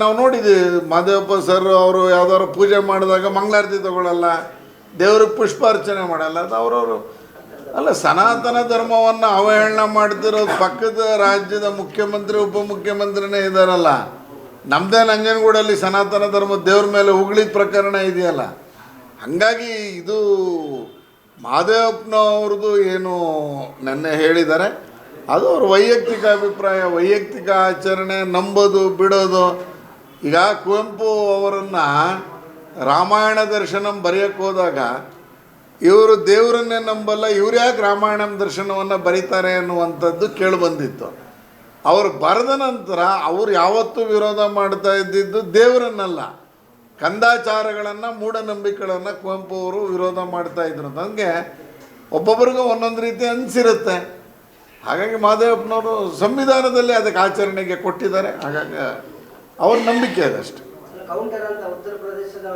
ನಾವು ನೋಡಿದ್ದೀವಿ ಮಾದೇವಪ್ಪ ಸರ್ ಅವರು ಯಾವ್ದಾದ್ರು ಪೂಜೆ ಮಾಡಿದಾಗ ಮಂಗಳಾರತಿ ತಗೊಳ್ಳಲ್ಲ ದೇವ್ರಿಗೆ ಪುಷ್ಪಾರ್ಚನೆ ಮಾಡಲ್ಲ ಅವ್ರವರು. ಅಲ್ಲ, ಸನಾತನ ಧರ್ಮವನ್ನು ಅವಹೇಳನ ಮಾಡ್ತಿರೋದು ಪಕ್ಕದ ರಾಜ್ಯದ ಮುಖ್ಯಮಂತ್ರಿ, ಉಪಮುಖ್ಯಮಂತ್ರಿನೇ ಇದ್ದಾರಲ್ಲ ನಮ್ಮದೇ ನಂಜನಗೂಡಲ್ಲಿ ಸನಾತನ ಧರ್ಮ ದೇವ್ರ ಮೇಲೆ ಉಗುಳಿದ ಪ್ರಕರಣ ಇದೆಯಲ್ಲ. ಹಾಗಾಗಿ ಇದು ಮಾದೇವಪ್ಪನವ್ರದ್ದು ಏನು ನೆನ್ನೆ ಹೇಳಿದ್ದಾರೆ. ಅದು ಅವ್ರ ವೈಯಕ್ತಿಕ ಅಭಿಪ್ರಾಯ, ವೈಯಕ್ತಿಕ ಆಚರಣೆ, ನಂಬೋದು, ಬಿಡೋದು. ಈಗ ಕುವೆಂಪು ಅವರನ್ನು ರಾಮಾಯಣ ದರ್ಶನಂ ಬರೆಯೋಕ್ಕೆ ಹೋದಾಗ ಇವರು ದೇವರನ್ನೇ ನಂಬಲ್ಲ, ಇವ್ರು ಯಾಕೆ ರಾಮಾಯಣ ದರ್ಶನವನ್ನು ಬರೀತಾರೆ ಅನ್ನುವಂಥದ್ದು ಕೇಳಿಬಂದಿತ್ತು ಅವರು ಬರೆದ ನಂತರ ಅವ್ರು ಯಾವತ್ತೂ ವಿರೋಧ ಮಾಡ್ತಾ ಇದ್ದಿದ್ದು ದೇವರನ್ನಲ್ಲ. ಕಂದಾಚಾರಗಳನ್ನು ಮೂಢನಂಬಿಕೆಗಳನ್ನು ಕುವೆಂಪು ಅವರು ವಿರೋಧ ಮಾಡ್ತಾ ಇದ್ರು. ನನಗೆ ಒಬ್ಬೊಬ್ರಿಗೂ ಒಂದೊಂದು ರೀತಿ ಅನಿಸಿರುತ್ತೆ. ಹಾಗಾಗಿ ಮಾದೇವಪ್ಪನವರು ಸಂವಿಧಾನದಲ್ಲಿ ಅದಕ್ಕೆ ಆಚರಣೆಗೆ ಕೊಟ್ಟಿದ್ದಾರೆ. ಹಾಗಾಗಿ ಅವ್ರ ನಂಬಿಕೆ ಅದಷ್ಟೆ. ಕೌಂಟರ್ ಅಂತ ಉತ್ತರ ಪ್ರದೇಶದ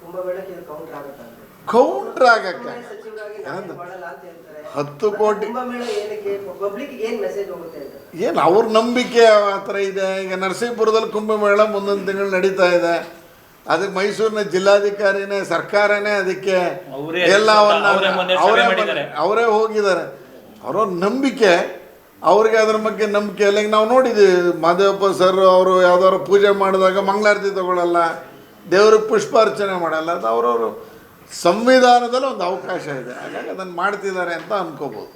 ಕುಂಭಮೇಳಕ್ಕೆ ಕೌಂಟರ್ ಆಗುತ್ತೆ ಕೌಂಟ್ರ್ ಆಗಕ್ಕೆ. ಸಚಿವರಾಗಿ ಮಾಡಲ್ಲ ಅಂತ ಹೇಳ್ತಾರೆ. ಹತ್ತು ಕೋಟಿ. ಏನ್ ಮೆಸೇಜ್ ಹೋಗುತ್ತೆ ಅಂತ. ಏನು ಅವ್ರ ನಂಬಿಕೆ ಆ ಥರ ಇದೆ? ಈಗ ನರಸೀಪುರದಲ್ಲಿ ಕುಂಭಮೇಳ ಮುಂದೊಂದು ತಿಂಗಳು ನಡೀತಾ ಇದೆ. ಅದಕ್ಕೆ ಮೈಸೂರಿನ ಜಿಲ್ಲಾಧಿಕಾರಿನೇ ಸರ್ಕಾರನೇ ಅದಕ್ಕೆ ಎಲ್ಲ ಎಲ್ಲವನ್ನ ಅವರೇ ಅವರೇ ಮಾಡಿದ್ದಾರೆ. ಅವರೇ ಹೋಗಿದ್ದಾರೆ. ಅವರ ನಂಬಿಕೆ ಅವ್ರಿಗೆ ಅದ್ರ ಬಗ್ಗೆ ನಂಬಿಕೆ ಇಲ್ಲ. ನಾವು ನೋಡಿದ್ದೀವಿ ಮಾದೇವಪ್ಪ ಸರ್ ಅವರು ಯಾವ್ದಾದ್ರು ಪೂಜೆ ಮಾಡಿದಾಗ ಮಂಗಳಾರತಿ ತಗೊಳ್ಳಲ್ಲ ದೇವ್ರಿಗೆ ಪುಷ್ಪಾರ್ಚನೆ ಮಾಡಲ್ಲ, ಅದು ಅವರವರು ಸಂವಿಧಾನದಲ್ಲಿ ಒಂದು ಅವಕಾಶ ಇದೆ. ಹಾಗಾಗಿ ಅದನ್ನು ಮಾಡ್ತಿದ್ದಾರೆ ಅಂತ ಅನ್ಕೋಬೋದು.